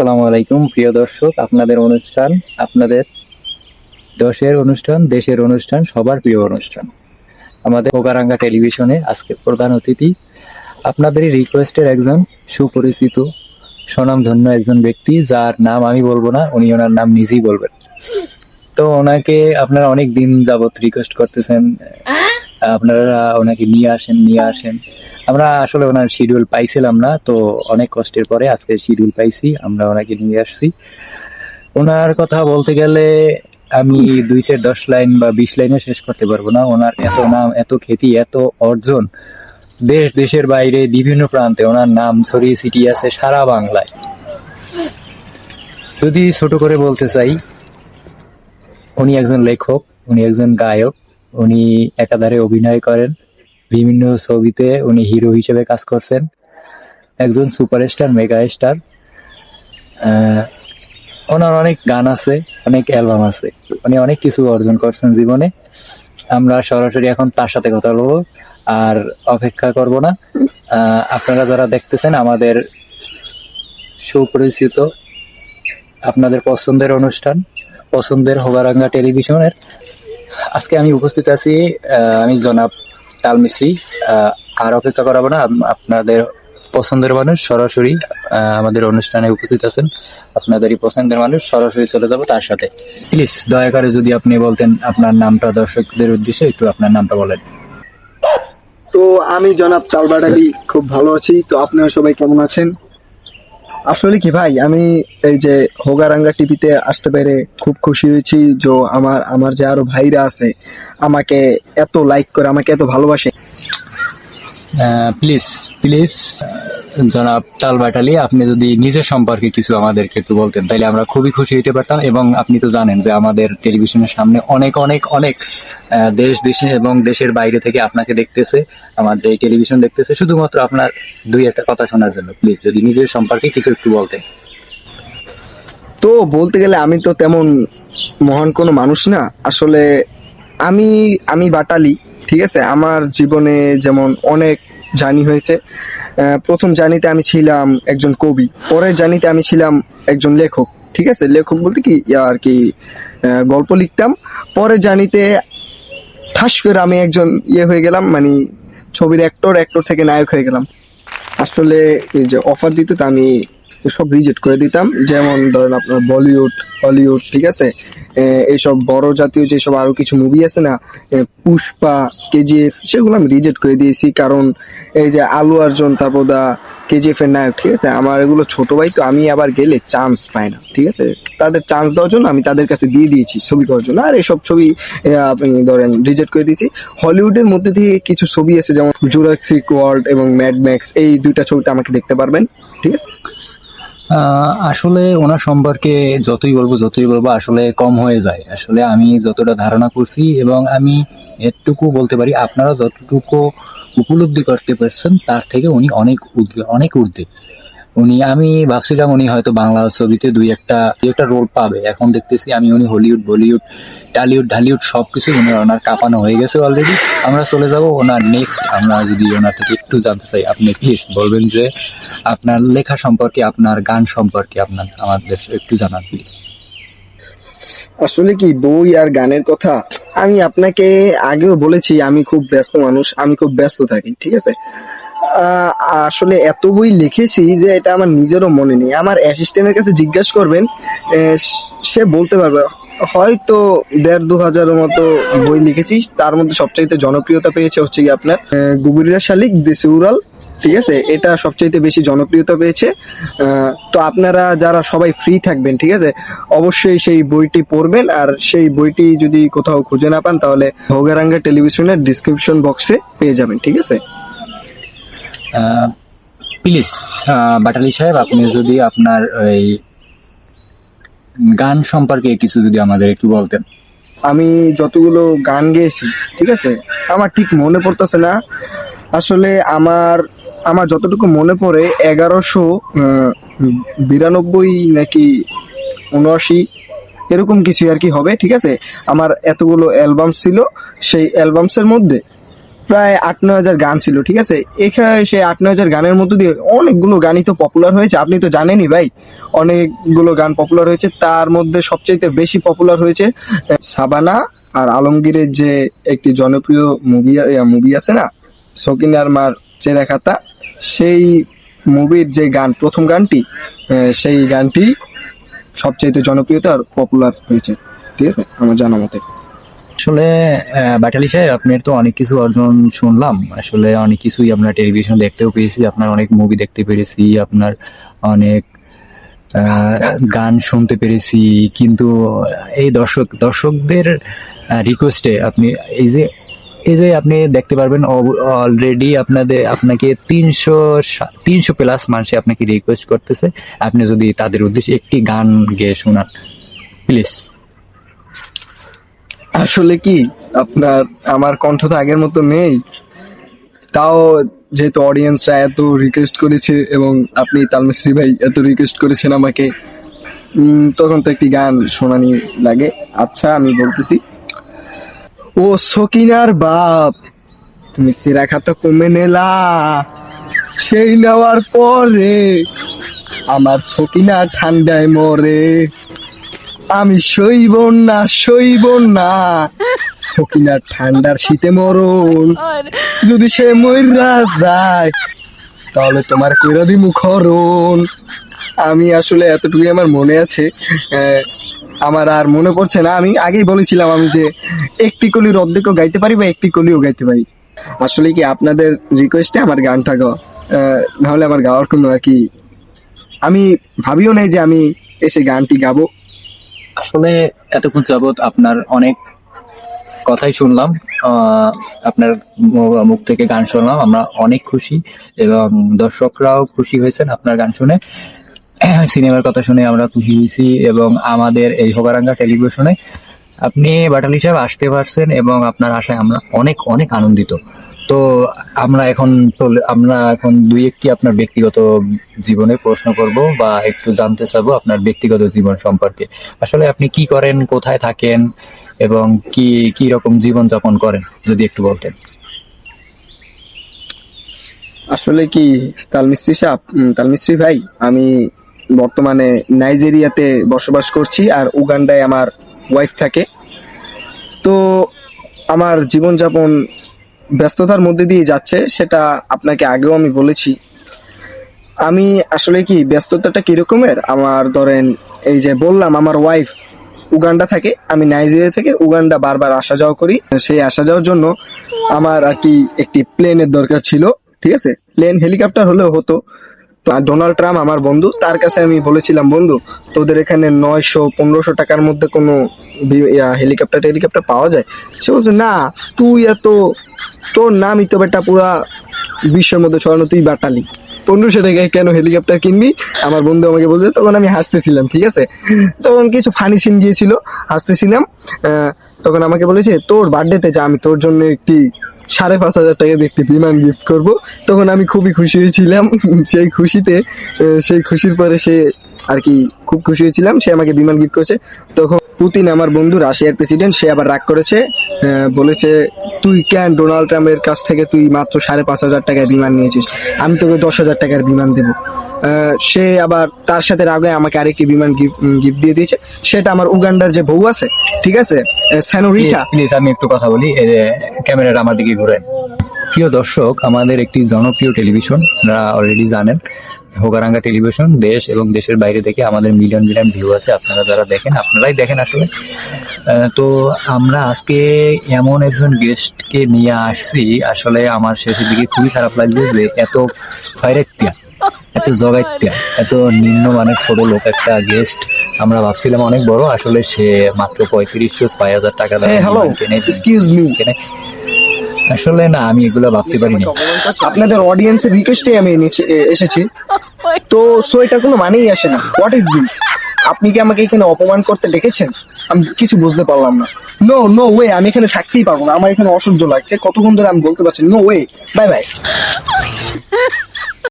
আসসালামু আলাইকুম, প্রিয় দর্শক, আপনাদের অনুষ্ঠান, আপনাদের দশের অনুষ্ঠান, দেশের অনুষ্ঠান, সবার প্রিয় অনুষ্ঠান। আমাদের ওকারাঙ্গা টেলিভিশনে আজকে প্রধান অতিথি, আপনাদেরই রিকোয়েস্টের একজন সুপরিচিত, স্বনামধন্য একজন ব্যক্তি, যার নাম আমি বলব না, উনি ওনার নাম নিজেই বলবেন। তো ওনাকে আপনারা অনেক দিন যাবত রিকোয়েস্ট করতেছেন আপনারা ওনাকে নিয়ে আসেন নিয়ে আসেন। আমরা আসলে ওনার শিডিউল পাইছিলাম না, তো অনেক কষ্টের পরে আজকে শিডিউল পাইছি, আমরা ওনাকে নিয়ে আসছি। ওনার কথা বলতে গেলে আমি দুই সেট দশ লাইন বা বিশ লাইনে শেষ করতে পারব না। ওনার এত নাম, এত খ্যাতি, এত অর্জন দেশ, দেশের বাইরে, বিভিন্ন প্রান্তে ওনার নাম ছড়িয়ে ছিটিয়ে আছে সারা বাংলায়। যদি ছোট করে বলতে চাই, উনি একজন লেখক, উনি একজন গায়ক। উনি একাধারে অভিনয় করেন। বিভিন্ন ছবিতে উনি হিরো হিসেবে কাজ করছেন। একজন সুপারস্টার মেগা স্টার ওনার অনেক গান আছে, অনেক অ্যালবাম আছে। উনি অনেক কিছু অর্জন করছেন জীবনে। আমরা সরাসরি এখন তার সাথে কথা বলব আর অপেক্ষা করব না। আপনারা যারা দেখতেছেন আমাদের সুপরিচিত, আপনাদের পছন্দের অনুষ্ঠান, পছন্দের হোগারাঙ্গা টেলিভিশনের আজকে আমি উপস্থিত আছি আমি জনাব তাল মিশ্রি আর অপেক্ষা করাবো না আপনাদের পছন্দের মানুষ সরাসরি আমাদের অনুষ্ঠানে উপস্থিত আছেন, আপনাদেরই পছন্দের মানুষ সরাসরি চলে যাব তার সাথে। প্লিজ, দয়া করে যদি আপনি বলতেন আপনার নামটা, দর্শকদের উদ্দেশ্যে একটু আপনার নামটা বলেন। তো আমি জনাব তালবাট আলী খুব ভালো আছি। তো আপনারা সবাই কেমন আছেন? আসলে কি ভাই, আমি এই যে হোগারাঙ্গা টিভিতে আসতে পেরে খুব খুশি হয়েছি যে আমার আমার যে আরও ভাইরা আছে, আমাকে এত লাইক করে, আমাকে এত ভালোবাসে। প্লিজ প্লিজ জনাব টাল বাটালি আপনি যদি নিজের সম্পর্কে কিছু আমাদেরকে একটু বলতেন তাহলে আমরা খুবই খুশি হতে পারতাম এবং আপনি তো জানেন যে আমাদের টেলিভিশনের সামনে অনেক অনেক অনেক দেশ দেশে এবং দেশের বাইরে থেকে আপনাকে দেখতেছে, আমাদের এই টেলিভিশন দেখতেছে। শুধুমাত্র আপনার দুই একটা কথা শোনার জন্য প্লিজ যদি নিজের সম্পর্কে কিছু একটু বলতেন। তো বলতে গেলে আমি তো তেমন মহান কোনো মানুষ না। আসলে আমি আমি বাটালি ঠিক আছে? আমার জীবনে যেমন অনেক জানি হয়েছে প্রথম জানিতে আমি ছিলাম একজন কবি, পরের জানিতে আমি ছিলাম একজন লেখক, ঠিক আছে? লেখক বলতে কি? আর কি গল্প লিখতাম। পরের জানিতে ঠাস করে আমি একজন ইয়ে হয়ে গেলাম মানে ছবির অ্যাক্টর অ্যাক্টর থেকে নায়ক হয়ে গেলাম। আসলে যে অফার দিত তা আমি সব রিজেক্ট করে দিতাম। যেমন ধরেন আপনার বলিউড, হলিউড, ঠিক আছে? এইসব বড় জাতীয় যেসব আরও কিছু মুভি আছে না পুষ্পা, কেজিএফ, সেগুলো আমি রিজেক্ট করে দিয়েছি। কারণ এই যে আলু অর্জুন তারপর দা কেজিএফ এর নায়ক, ঠিক আছে? আমার এগুলো ছোট ভাই, তো আমি আবার গেলে চান্স পাই না, ঠিক আছে? তাদের চান্স দেওয়ার জন্য আমি তাদের কাছে দিয়ে দিয়েছি ছবি করার জন্য। আর এইসব ছবি আপনি ধরেন রিজেক্ট করে দিয়েছি। হলিউডের মধ্যে দিয়ে কিছু ছবি আছে, যেমন জুরাসিক ওয়ার্ল্ড এবং ম্যাড ম্যাক্স এই দুইটা ছবিটা আমাকে দেখতে পারবেন, ঠিক আছে? আসলে ওনার সম্পর্কে যতই বলব যতই বলব, আসলে কম হয়ে যায়। আসলে আমি যতটা ধারণা করছি এবং আমি এটুকু বলতে পারি, আপনারা যতটুকু উপলব্ধি করতে পারছেন, তার থেকে উনি অনেক অনেক ঊর্ধ্বে। উনি, আমি ভাবছিলাম উনি হয়তো বাংলা ছবিতে দুই একটা দুই একটা রোল পাবে। এখন দেখতেছি আমি উনি হলিউড বলিউড টালিউড ঢালিউড সব কিছু উনি ওনার কাঁপানো হয়ে গেছে অলরেডি আমরা চলে যাব ওনার নেক্সট আমরা যদি ওনার থেকে একটু জানতে চাই, আপনি প্লিজ বলবেন যে আপনার লেখা সম্পর্কে, আপনার গান সম্পর্কে আপনার, আমাদের একটু জানান প্লিজ আসলে কি বই আর গানের কথা? আমি আপনাকে আগেও বলেছি, আমি খুব ব্যস্ত মানুষ, আমি খুব ব্যস্ত থাকি, ঠিক আছে? আসলে এত বই লিখেছি যে এটা আমার নিজেরও মনে নেই। আমার অ্যাসিস্ট্যান্টের কাছে জিজ্ঞাসা করবেন সে বলতে পারবে। হয়তো দেড় দু হাজারের মতো বই লিখেছি তার মধ্যে সবচাইতে জনপ্রিয়তা পেয়েছে হচ্ছে কি আপনার আহ, গুগুরিয়া শালিক দেশে উড়াল ঠিক আছে? এটা সবচাইতে বেশি জনপ্রিয়তা পেয়েছে। তো আপনারা যারা সবাই ফ্রি থাকবেন ঠিক আছে? অবশ্যই সেই বইটি পড়বেন আর সেই বইটি যদি কোথাও খুঁজে না পান তাহলে ভোগারাঙ্গা টেলিভিশনের ডিসক্রিপশন বক্সে পেয়ে যাবেন ঠিক আছে? প্লিজ বাটালি সাহেব, আপনি যদি আপনার ওই গান সম্পর্কে কিছু যদি আমাদের একটু বলতেন। আমি যতগুলো গান গেয়েছি, ঠিক আছে? আমার ঠিক মনে পড়তেছে না। আসলে আমার আমার যতটুকু মনে পড়ে, এগারোশো বিরানব্বই নাকি উনআশি, এরকম কিছু আর কি হবে, ঠিক আছে? আমার এতগুলো অ্যালবাম ছিল, সেই অ্যালবামসের মধ্যে প্রায় আট নয় হাজার গান ছিল, ঠিক আছে? এখানে সেই আট নয় হাজার গানের মধ্য দিয়ে অনেকগুলো গানই তো পপুলার হয়েছে, আপনি তো জানেনই ভাই। অনেকগুলো গান পপুলার হয়েছে, তার মধ্যে সবচেয়ে বেশি পপুলার হয়েছে সাবানা আর আলমগীরের যে একটি জনপ্রিয় মুভি মুভি আছে না সকিনার মার চেরা খাতা, সেই মুভির যে গান, প্রথম গানটি সেই গানটি সবচেয়ে জনপ্রিয়তা আর পপুলার হয়েছে, ঠিক আছে? আমার জানা মতে। আসলে বাটালি সাহেব, আপনার তো অনেক কিছু অর্জন শুনলাম। আসলে অনেক কিছুই আপনার টেলিভিশন দেখতেও পেয়েছি, আপনার অনেক মুভি দেখতে পেরেছি, আপনার অনেক গান শুনতে পেরেছি। কিন্তু এই দর্শক, দর্শকদের রিকোয়েস্টে আপনি, এই যে এই যে আপনি দেখতে পারবেন অলরেডি আপনাদের, আপনাকে তিনশো তিনশো প্লাস মানুষে আপনাকে রিকোয়েস্ট করতেছে। আপনি যদি তাদের উদ্দেশ্যে একটি গান গেয়ে শোনান প্লিজ আসলে কি, আপনার, আমার কণ্ঠ তো আগের মতো নেই। তাও যেহেতু অডিয়েন্সরা এত রিকোয়েস্ট করেছে এবং আপনি তালমিশ্রী ভাই এত রিকোয়েস্ট করেছেন আমাকে তখন তো একটি গান শোনানি লাগে। আচ্ছা আমি বলতেছি। ও সকিনার বাপ, তুমি সেরা খাতা কমে নেলা। সেই নেওয়ার পরে আমার সকিনা ঠান্ডায় মরে। আমি সইব না সইব না। সকিনার ঠান্ডার শীতে মরণ। যদি সে ময়রা যায় তাহলে তোমার কইরা দিমু খরণ। আমি আসলে এতটুকু আমার মনে আছে। আমার আর মনে পড়ছে না। আমি আগেই বলেছিলাম আমি যে একটি কলির অর্ধেকও গাইতে পারি বা একটি কলিও গাইতে পারি। আসলে কি আপনাদের রিকোয়েস্টে আমার গানটা গাওয়া? নাহলে আমার গাওয়ার কোনো আর কি আমি ভাবিও নাই যে আমি এসে গানটি গাবো। আসলে এতক্ষণ যাবৎ আপনার অনেক কথাই শুনলাম আপনার মুখ থেকে গান শুনলাম, আমরা অনেক খুশি এবং দর্শকরাও খুশি হয়েছেন আপনার গান শুনে। সিনেমার কথা শুনে আমরা খুশি হয়েছি এবং আমাদের এই হোগারাঙ্গা টেলিভিশনে আপনি বাটালি সাহেব আসতে পারছেন এবং আপনার আশায় আমরা অনেক অনেক আনন্দিত। তো আমরা এখন চলে, আমরা এখন দুই একটি আপনার ব্যক্তিগত জীবনে প্রশ্ন করব বা একটু জানতে চাবো আপনার ব্যক্তিগত জীবন সম্পর্কে। আসলে আপনি কি করেন, কোথায় থাকেন এবং কি কি রকম জীবন যাপন করেন, যদি একটু বলতেন। আসলে কি তালমিস্ত্রি সাহ তালমিস্ত্রি ভাই, আমি বর্তমানে নাইজেরিয়াতে বসবাস করছি আর উগান্ডায় আমার ওয়াইফ থাকে। তো আমার জীবনযাপন ব্যস্ততার মধ্যে দিয়ে যাচ্ছে, সেটা আপনাকে আগেও আমি বলেছি। আমি আসলে কি, ব্যস্ততাটা কিরকমের? আমার ধরেন, এই যে বললাম, আমার ওয়াইফ উগান্ডা থাকে, আমি নাইজেরিয়া থেকে উগান্ডা বারবার আসা যাওয়া করি। সেই আসা যাওয়ার জন্য আমার আর কি একটি প্লেনের দরকার ছিল, ঠিক আছে? প্লেন হেলিকপ্টার হলেও হতো। তো ডোনাল্ড ট্রাম্প আমার বন্ধু, তার কাছে আমি বলেছিলাম, বন্ধু, তোদের এখানে নয়শো, পনেরোশো টাকার মধ্যে কোনো হেলিকপ্টার টেলিকপ্টার পাওয়া যায়? সে বলছে, না, তুই এত তোর নামই তো বেটা পুরা বিশ্বের মধ্যে ছড়ানো তুই বাটালি। পনেরোশো টাকায় কেন হেলিকপ্টার কিনবি? আমার বন্ধু আমাকে বলছে, তখন আমি হাসতেছিলাম, ঠিক আছে? তখন কিছু ফানি সিন গিয়েছিল, হাসতেছিলাম তখন আমাকে বলেছে, তোর বার্থডেতে যা, আমি তোর জন্য একটি সাড়ে পাঁচ হাজার টাকা দিয়ে একটি বিমান গিফট করব। তখন আমি খুবই খুশি হয়েছিলাম, সেই খুশিতে সেই খুশির পরে সে আর কি খুব খুশি হয়েছিলাম, সে আমাকে বিমান গিফট করেছে। তখন পুতিন আমার বন্ধু, রাশিয়ার প্রেসিডেন্ট সে আবার রাগ করেছে বলেছে, তুই কেন ডোনাল্ড ট্রাম্পের কাছ থেকে তুই মাত্র সাড়ে পাঁচ হাজার টাকায় বিমান নিয়েছিস? আমি তোকে দশ হাজার টাকার বিমান দেবো। সে আবার তার সাথে রাগে আমাকে আরেকটি বিমান গিফট দিয়ে দিয়েছে। সেটা আমার উগান্ডার যে বউ আছে, ঠিক আছে? স্যানোরিটা। প্লিজ আমি একটু কথা বলি ক্যামেরাটা আমার দিকে ঘুরেন প্রিয় দর্শক, আমাদের একটি জনপ্রিয় টেলিভিশন অলরেডি জানেন হোগারাঙ্গা টেলিভিশন দেশ এবং দেশের বাইরে থেকে আমাদের মিলিয়ন মিলিয়ন ভিউ আছে আপনারা যারা দেখেন আপনারাই দেখেন আসলে। তো আমরা আজকে এমন একজন গেস্টকে নিয়ে আসছি আসলে আমার শেষের দিকে খুবই খারাপ লাগছে যে এত ফাইরেক্তিয়া এত জগাইত্যা এত নিম্নমানের ছোট লোক একটা গেস্ট আমরা ভাবছিলাম অনেক বড় আসলে সে মাত্র পঁয়ত্রিশশো ছয় হাজার টাকা দামের হ্যালো এক্সকিউজ মি আসলে না আমি এগুলো ভাবতে পারিনি। আপনাদের অডিয়েন্সের রিকোয়েস্টে আমি নিচে এসেছি। তো সো এটা কোনো মানেই আসে না। হোয়াট ইজ দিস আপনি কি আমাকে এখানে অপমান করতে ডেকেছেন? আমি কিছু বুঝতে পারলাম না। নো নো ওয়ে আমি এখানে থাকতেই পারব না। আমার এখানে অসহ্য লাগছে। কতক্ষণ ধরে আমি বলতে পারছি নো। Way bye bye